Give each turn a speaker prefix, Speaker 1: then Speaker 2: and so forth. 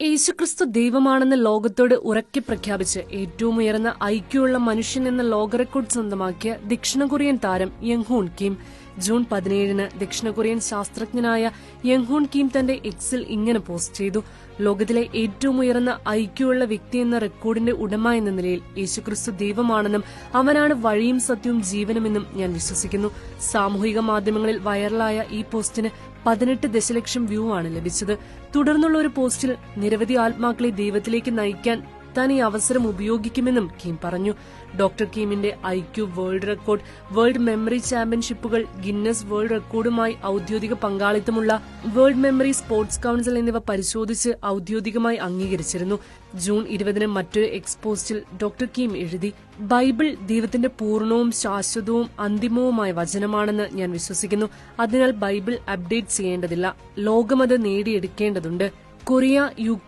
Speaker 1: യേശുക്രിസ്തു ദൈവമാണെന്ന് ലോകത്തോട് ഉറക്കെ പ്രഖ്യാപിച്ച് ഏറ്റവും ഉയർന്ന ഐക്യമുള്ള മനുഷ്യൻ എന്ന ലോക റെക്കോർഡ് സ്വന്തമാക്കിയ ദക്ഷിണ കൊറിയൻ താരം യങ്ഹൂൺ കിം ജൂൺ പതിനേഴിന് ദക്ഷിണ കൊറിയൻ ശാസ്ത്രജ്ഞനായ യങ്ഹോൺ കിം തന്റെ എക്സിൽ ഇങ്ങനെ പോസ്റ്റ് ചെയ്തു. ലോകത്തിലെ ഏറ്റവും ഉയർന്ന ഐക്യമുള്ള വ്യക്തി എന്ന റെക്കോർഡിന്റെ ഉടമ എന്ന നിലയിൽ യേശുക്രിസ്തു ദൈവമാണെന്നും അവനാണ് വഴിയും സത്യവും ജീവനുമെന്നും ഞാൻ വിശ്വസിക്കുന്നു. സാമൂഹിക മാധ്യമങ്ങളിൽ വൈറലായ ഈ പോസ്റ്റിന് പതിനെട്ട് ദശലക്ഷം വ്യൂ ആണ് ലഭിച്ചത്. തുടർന്നുള്ള ഒരു പോസ്റ്റിൽ നിരവധി ആത്മാക്കളെ ദൈവത്തിലേക്ക് നയിക്കാൻ താൻ ഈ അവസരം ഉപയോഗിക്കുമെന്നും കിം പറഞ്ഞു. Doctor കീമിന്റെ IQ world record world memory ചാമ്പ്യൻഷിപ്പുകൾ Guinness world റെക്കോർഡുമായി ഔദ്യോഗിക പങ്കാളിത്തമുള്ള വേൾഡ് മെമ്മറി സ്പോർട്സ് കൌൺസിൽ എന്നിവ പരിശോധിച്ച് ഔദ്യോഗികമായി അംഗീകരിച്ചിരുന്നു. ജൂൺ ഇരുപതിന് മറ്റൊരു എക്സ്പോസ്റ്റിൽ ഡോക്ടർ കീം എഴുതി ബൈബിൾ ദൈവത്തിന്റെ പൂർണവും ശാശ്വതവും അന്തിമവുമായ വചനമാണെന്ന് ഞാൻ വിശ്വസിക്കുന്നു. അതിനാൽ ബൈബിൾ അപ്ഡേറ്റ് ചെയ്യേണ്ടതില്ല. ലോകമത് നേടിയെടുക്കേണ്ടതുണ്ട്. Korea U